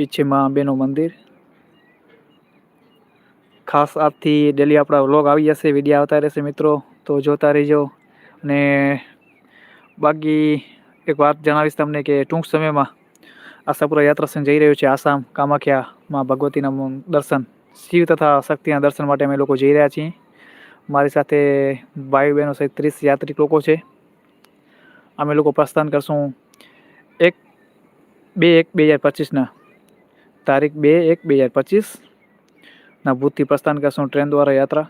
એ છે મા અંબેનું મંદિર. ખાસ આજથી ડેલી આપણા વ્લોગ આવી જશે, વીડિયો આવતા રહેશે મિત્રો. તો જોતા રહેજો. અને બાકી એક વાત જણાવીશ તમને કે ટૂંક સમયમાં આશાપુરા યાત્રા સંઘ જઈ રહ્યું છે, આસામ, કામાખ્યામાં ભગવતીના દર્શન. શિવ તથા શક્તિના દર્શન માટે અમે લોકો જઈ રહ્યા છીએ. મારી સાથે ભાઈ બહેનો સહિત ત્રીસ યાત્રિક લોકો છે. અમે લોકો પ્રસ્થાન કરશું એક બે એક બે હજાર પચીસના. તારીખ બે એક બે હજાર પચીસ. ના ભૂતથી પ્રસ્થાન કરશું ટ્રેન દ્વારા યાત્રા?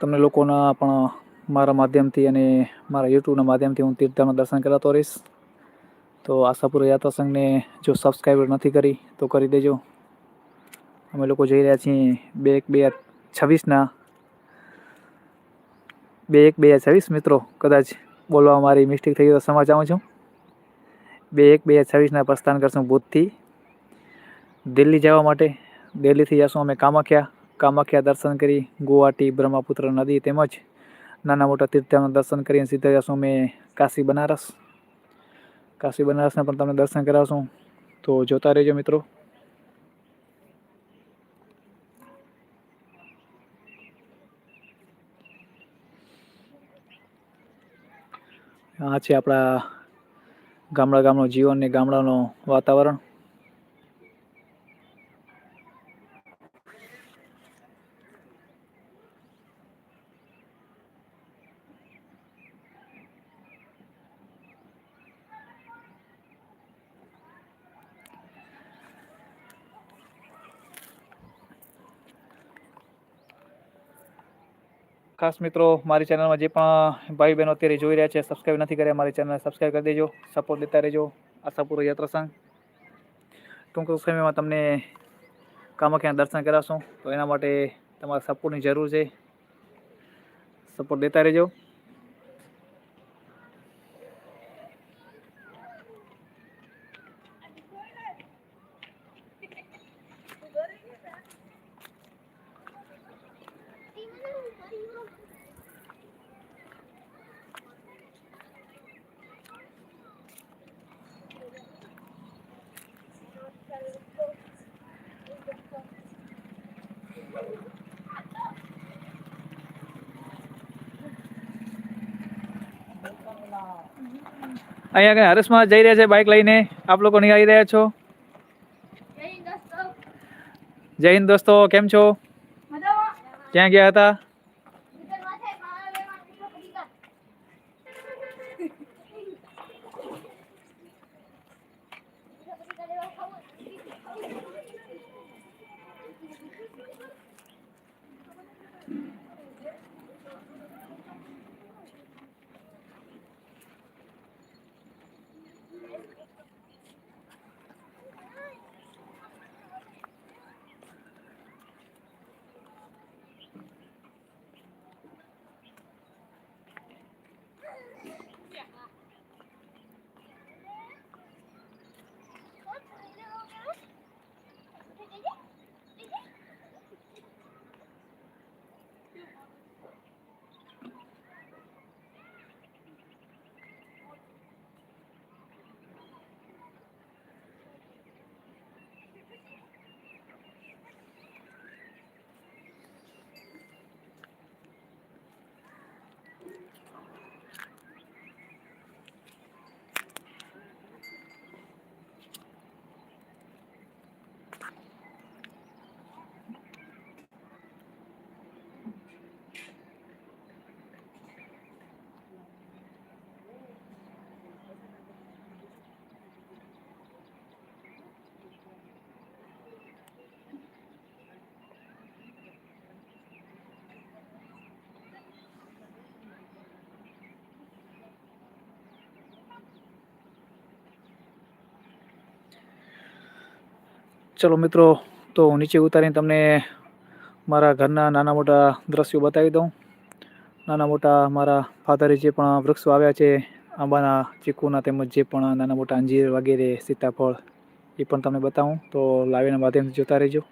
તમને લોકોના પણ મારા માધ્યમથી અને મારા યુટ્યુબના માધ્યમથી હું તીર્થધામના દર્શન કરાતો રહીશ. તો આશાપુર યાત્રા સંઘને જો સબસ્ક્રાઈબર નથી કરી, તો કરી દેજો. અમે લોકો જઈ રહ્યા છીએ બે એક બે હજાર છવ્વીસના. બે એક બે હજાર છવ્વીસ મિત્રો, કદાચ બોલવા મારી મિસ્ટેક થઈ ગયો તો સમજ આવું છું. બે એક બે હજાર છવ્વીસના પ્રસ્થાન કરશું ભૂતથી દિલ્હી જવા માટે દિલ્હીથી જશું અમે કામાખ્યા. કામાખ્યા દર્શન કરી ગુવાહાટી, બ્રહ્મપુત્ર નદી તેમજ નાના મોટા તીર્થધામના દર્શન કરીને સીધા જશું અમે કાશી બનારસ. કાશી બનારસના પણ તમને દર્શન કરાવશું. તો જોતા રહેજો મિત્રો. આ છે આપણા ગામડા ગામનું જીવન ને ગામડાનું વાતાવરણ. ખાસ મિત્રો, મારી ચેનલમાં જે પણ ભાઈ બહેનો અત્યારે જોઈ રહ્યા છે સબસ્ક્રાઈબ નથી કર્યા, મારી ચેનલને સબસ્ક્રાઈબ કરી દેજો સપોર્ટ દેતા રહેજો આશાપુરા યાત્રા સંઘ. ટૂંક સમયમાં તમને કામાખ્યાના દર્શન કરાવશું, તો એના માટે તમારા સપોર્ટની જરૂર છે. સપોર્ટ દેતા રહેજો. અહીંયા કઈ હરસમાં જઈ રહ્યા છે બાઇક લઈને? આપ લોકો નીકળી રહ્યા છો? જય હિન્દ દોસ્તો. કેમ છો? ક્યાં ગયા હતા? ચલો મિત્રો, તો હું નીચે ઉતારીને તમને મારા ઘરના નાના મોટા દ્રશ્યો બતાવી દઉં. નાના મોટા મારા ફાધરે જે પણ વૃક્ષો આવ્યા છે, આંબાના, ચીકુના તેમજ જે પણ નાના મોટા અંજીર વગેરે, સીતાફળ, એ પણ તમને બતાવું. તો લાવીના માધ્યમથી જોતા રહેજો.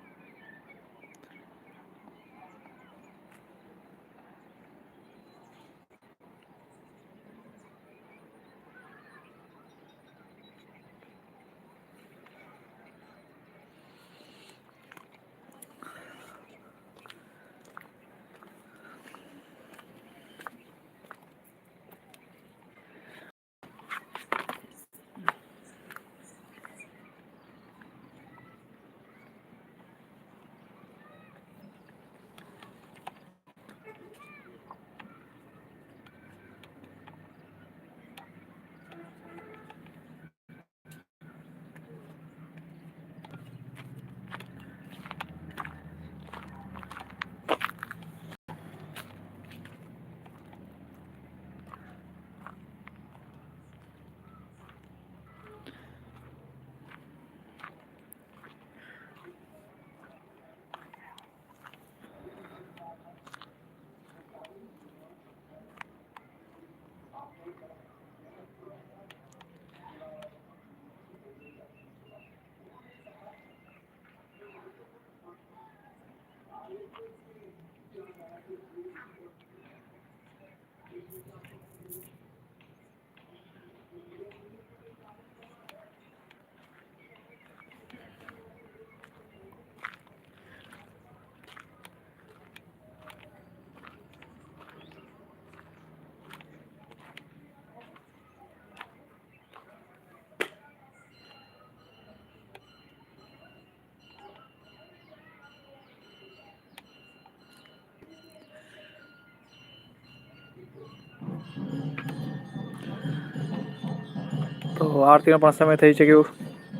આરતીનો પણ સમય થઈ ચૂક્યો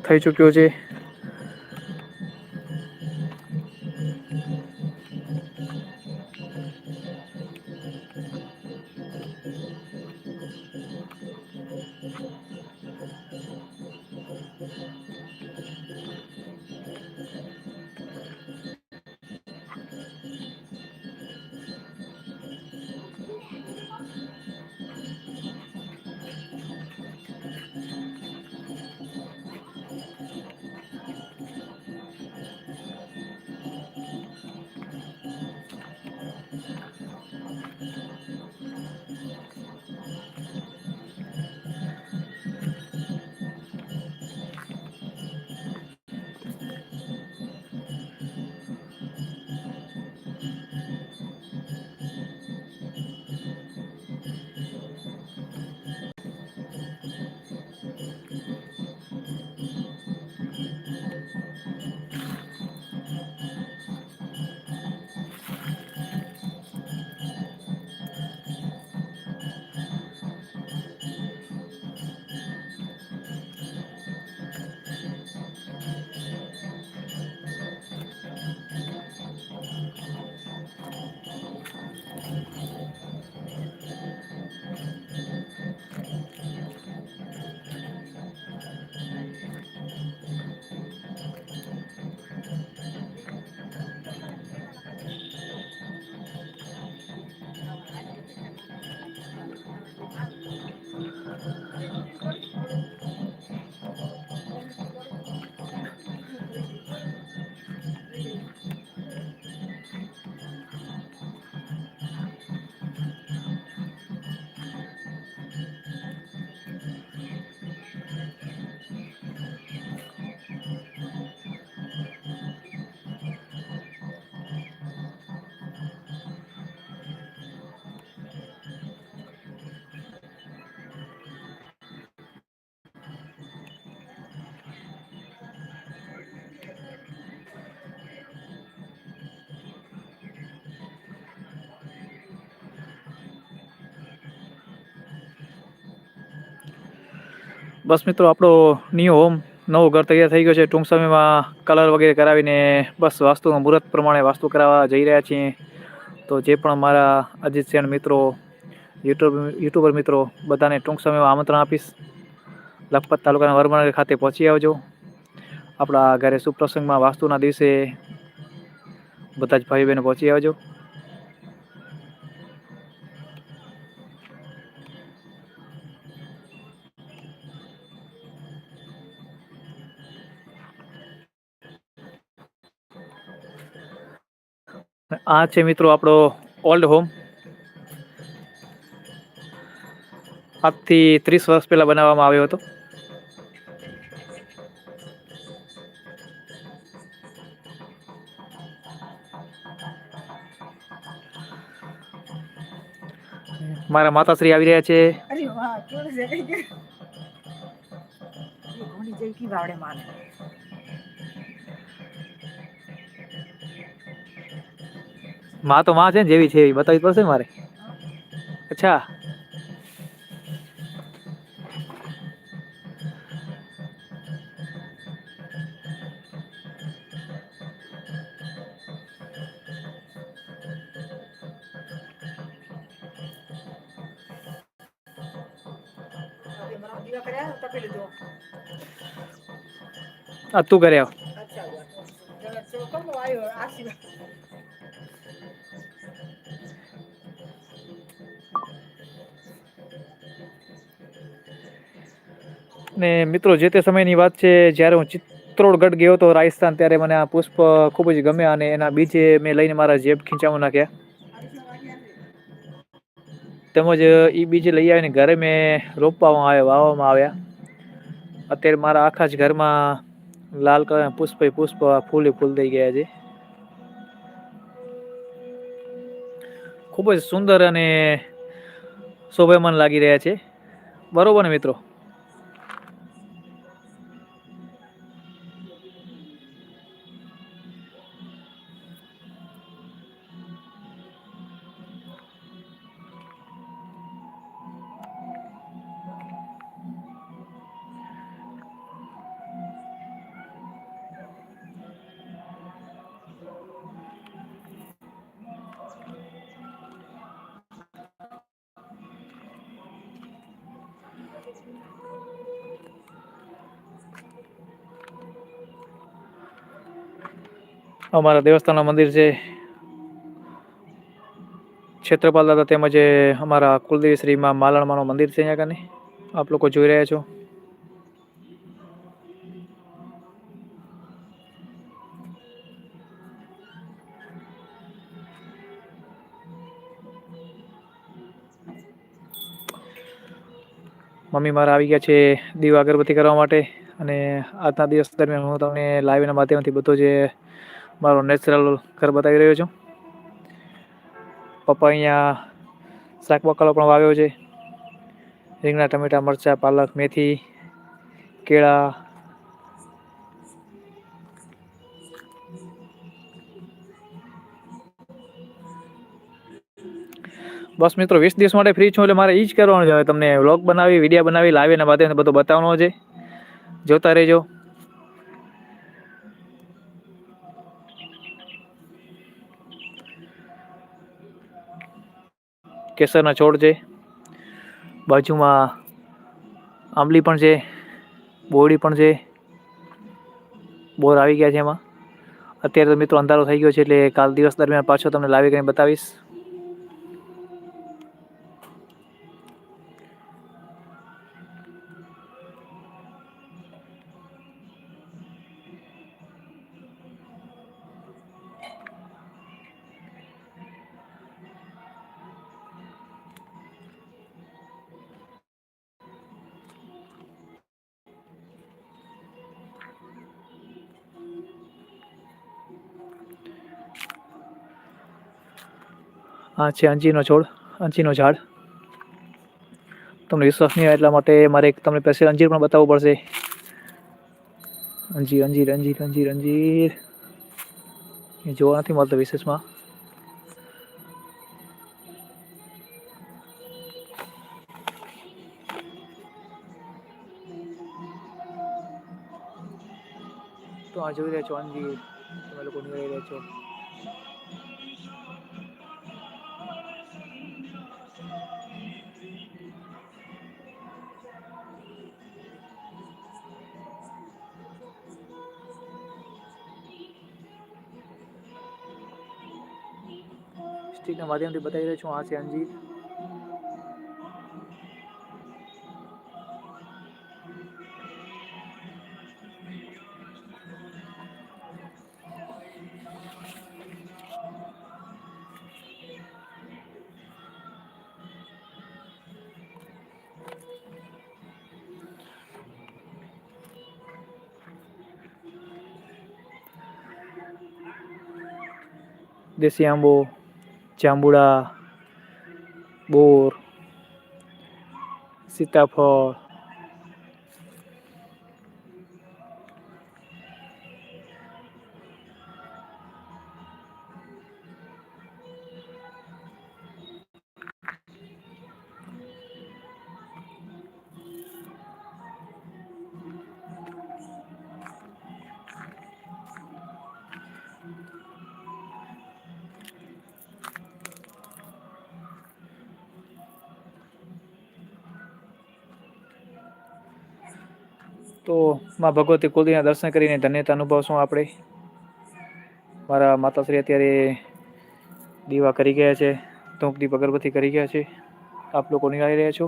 થઈ ચૂક્યો છે. બસ મિત્રો, આપણો ન્યૂ હોમ નવો ઘર તૈયાર થઈ ગયો છે. ટૂંક સમયમાં કલર વગેરે કરાવીને બસ વાસ્તુનું મુહૂર્ત પ્રમાણે વાસ્તુ કરાવવા જઈ રહ્યા છીએ. તો જે પણ મારા અજીત સેન મિત્રો, યુટ્યુબ, યુટ્યુબર મિત્રો, બધાને ટૂંક સમયમાં આમંત્રણ આપીશ. લખપત તાલુકાના વરમાનગર ખાતે પહોંચી આવજો. આપણા ઘરે સુપ્રસંગમાં વાસ્તુના દિવસે બધા જ ભાઈ બહેનો પહોંચી આવજો. આ છે મિત્રો આપણો ઓલ્ડ હોમ આજથી ત્રીસ વર્ષ પહેલાં બનાવવામાં આવ્યો હતો. મારા માતાશ્રી આવી રહ્યા છે. અરે વાહ કેવું છે. માં તો માં છે ને જેવી છે એવી. બતાવવી પડશે ને મારે? અચ્છા. અરે મને દીવા કર્યા તો પેલી દો આ તું કરે મિત્રો, જે તે સમયની વાત છે, જ્યારે હું ચિત્રોડગઢ ગયો હતો રાજસ્થાન, ત્યારે મને આ પુષ્પ ખૂબ જ ગમ્યા અને એના બીજે મેં લઈને મારા જેબ ખીચામાં નાખ્યા. તેમજ એ બીજ લઈ આવીને ઘરે મેં રોપવામાં આવ્યા, વાવવામાં આવ્યા. અત્યારે મારા આખા જ ઘરમાં લાલ કલર પુષ્પ પુષ્પ ફૂલે ફૂલ થઈ ગયા છે. ખૂબ જ સુંદર અને શોભાયમાન લાગી રહ્યા છે. બરોબર ને મિત્રો? અમારા દેવસ્થાનનું મંદિર છે. ક્ષેત્રપાલ દાદા તેમજ અમારા કુલદેવી શ્રીમાં માલણમાનું મંદિર છે અહીંયા કને. આપ લોકો જોઈ રહ્યા છો. મમ્મી મારા આવી ગયા છે દીવા અગરબત્તી કરવા માટે અને આજના દિવસ દરમિયાન હું તમને લાઈવના માધ્યમથી બધો જે મારો નેચરલ ઘર બતાવી રહ્યો છું. પપ્પા અહીંયા શાક બકાલો પણ વાવ્યો છે. રીંગણા, ટમેટા, મરચાં, પાલક, મેથી, કેળા. બસ મિત્રો, વીસ દિવસ માટે ફ્રી છું એટલે મારે એ જ કરવાનું છે. તમને વ્લોગ બનાવી વીડિયો બનાવી લાવી અને માધ્યમથી બધું બતાવવાનો છે. જોતા રહેજો. કેસરના છોડ છે. બાજુમાં આંબલી પણ છે બોરડી પણ છે. બોર આવી ગયા છે એમાં. અત્યારે તો મિત્રો અંધારો થઈ ગયો છે એટલે કાલ દિવસ દરમિયાન પાછો તમને લાવી કરીને બતાવીશ. આ છે અંજીરનો છોડ, અંજીરનો ઝાડ. તમને વિશ્વાસ નહીં એટલા માટે મારે તમને સ્પેશિયલ અંજીર પણ બતાવવું પડશે. અંજીર અંજીર અંજીર અંજીર અંજીર. એ જોવા નથી મળતો વિશેષમાં. તો આ જોઈ રહ્યા છો અંજીર. તમે લોકો નિહાળી રહ્યા છો. સ્ટીકના માધ્યમથી બતાવી રહ્યો છું. આ છે અંજીર. જાંબુડા બોર સીતાફળ તો માં ભગવતી કુલદેવીના દર્શન કરીને ધન્યતા અનુભવશું આપણે. મારા માતાશ્રી અત્યારે દીવા કરી ગયા છે ધૂપ દીપ અગરબત્તી કરી ગયા છે. આપ લોકો નિહાળી રહ્યા છો?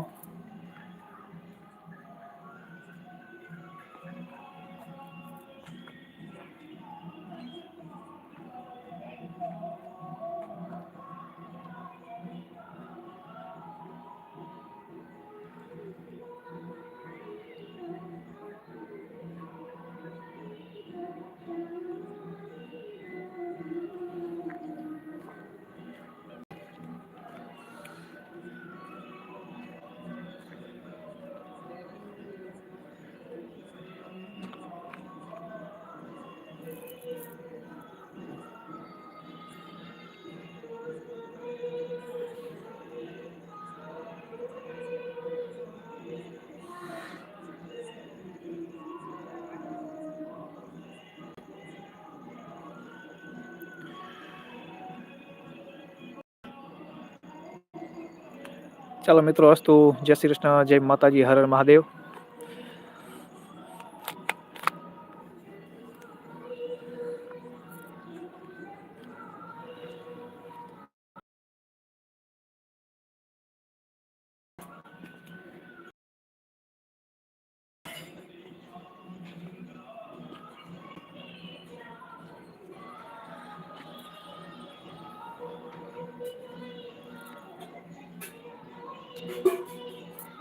ચાલો મિત્રો અસ્તુ જય શ્રી કૃષ્ણ જય માતાજી હર હર મહાદેવ.